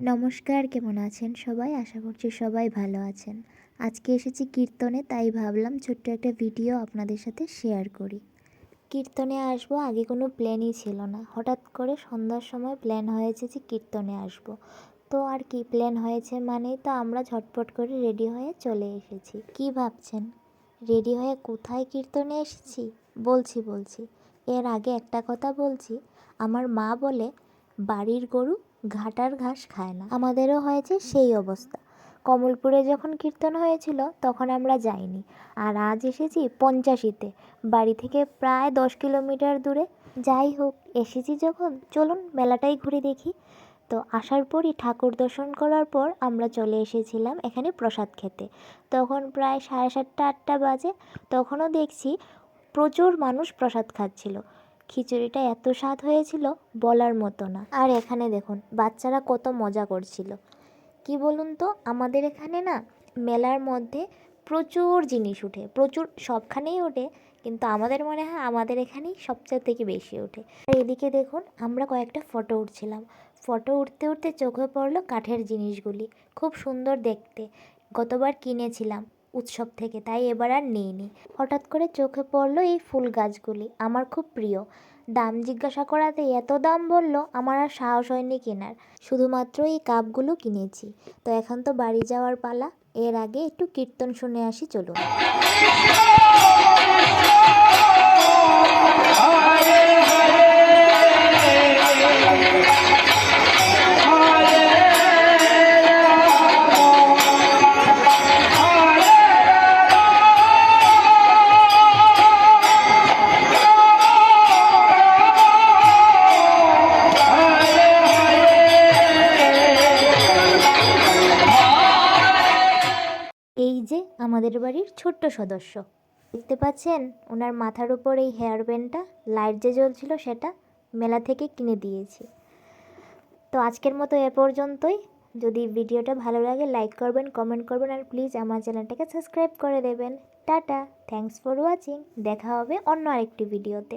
নমস্কার, কেমন আছেন সবাই? আশা করছি সবাই ভালো আছেন। আজকে এসেছি কীর্তনে, তাই ভাবলাম ছোট্ট একটা ভিডিও আপনাদের সাথে শেয়ার করি। কীর্তনে আসব, আগে কোনো প্ল্যানই ছিল না। হঠাৎ করে সন্ধ্যার সময় প্ল্যান হয়েছে যে কীর্তনে আসব। তো আর কি প্ল্যান হয়েছে মানেই তো আমরা ঝটপট করে রেডি হয়ে চলে এসেছি। কি ভাবছেন? রেডি হয়ে কোথায় কীর্তনে এসেছি? বলছি বলছি। এর আগে একটা কথা বলছি। আমার মা বলে, বাড়ির গরু ঘাটার ঘাস খায় না। আমাদেরও হয়েছে সেই অবস্থা। কমলপুরে যখন কীর্তন হয়েছিল, তখন আমরা যাইনি। আর আজ এসেছি পঞ্চাশিতে। বাড়ি থেকে প্রায় দশ কিলোমিটার দূরে। যাই হোক, এসেছি যখন। চলুন, মেলাটাই ঘুরে দেখি। তো আসার পরই ঠাকুর দর্শন করার পর আমরা চলে এসেছিলাম এখানে প্রসাদ খেতে। তখন প্রায় সাড়ে সাতটা, আটটা বাজে। তখনও দেখছি প্রচুর মানুষ প্রসাদ খাচ্ছিল। খিচুড়িটা এত স্বাদ হয়েছিল বলার মতো না। আর এখানে দেখুন, বাচ্চারা কত মজা করছিল। কি বলুন তো, আমাদের এখানে না, মেলার মধ্যে প্রচুর জিনিস উঠে, প্রচুর সবখানেই ওঠে, কিন্তু আমাদের মনে হয় আমাদের এখানেই সবচেয়ে থেকে বেশি ওঠে। এদিকে দেখুন, আমরা কয়েকটা ফটো উঠছিলাম। ফটো উঠতে উঠতে চোখে পড়ল কাঠের জিনিসগুলি, খুব সুন্দর দেখতে। গতবার কিনেছিলাম। উৎসব থেকে, তাই এবার আর নিইনি হঠাৎ করে চোখে পড়ল এই ফুল গাছগুলি, আমার খুব প্রিয়। দাম জিজ্ঞাসা করাতে এত দাম বলল, আমার আর সাহস হয়নি কেনার। শুধুমাত্র এই কাপগুলো কিনেছি। তো এখন তো বাড়ি যাওয়ার পালা, এর আগে একটু কীর্তন শুনে আসি, চলুন। যে আমাদের বাড়ির ছোট্ট সদস্য। দেখতে পাচ্ছেন? ওনার মাথার উপর এই হেয়ার ব্যান্ডটা লাইট যে জ্বলছিল সেটা মেলা থেকে কিনে দিয়েছি। তো আজকের মতো এ পর্যন্তই। যদি ভিডিওটা ভালো লাগে লাইক করবেন কমেন্ট করবেন, আর প্লিজ আমার চ্যানেলটাকে সাবস্ক্রাইব করে দেবেন। টাটা! থ্যাঙ্কস ফর ওয়াচিং দেখা হবে অন্য আরেকটি ভিডিওতে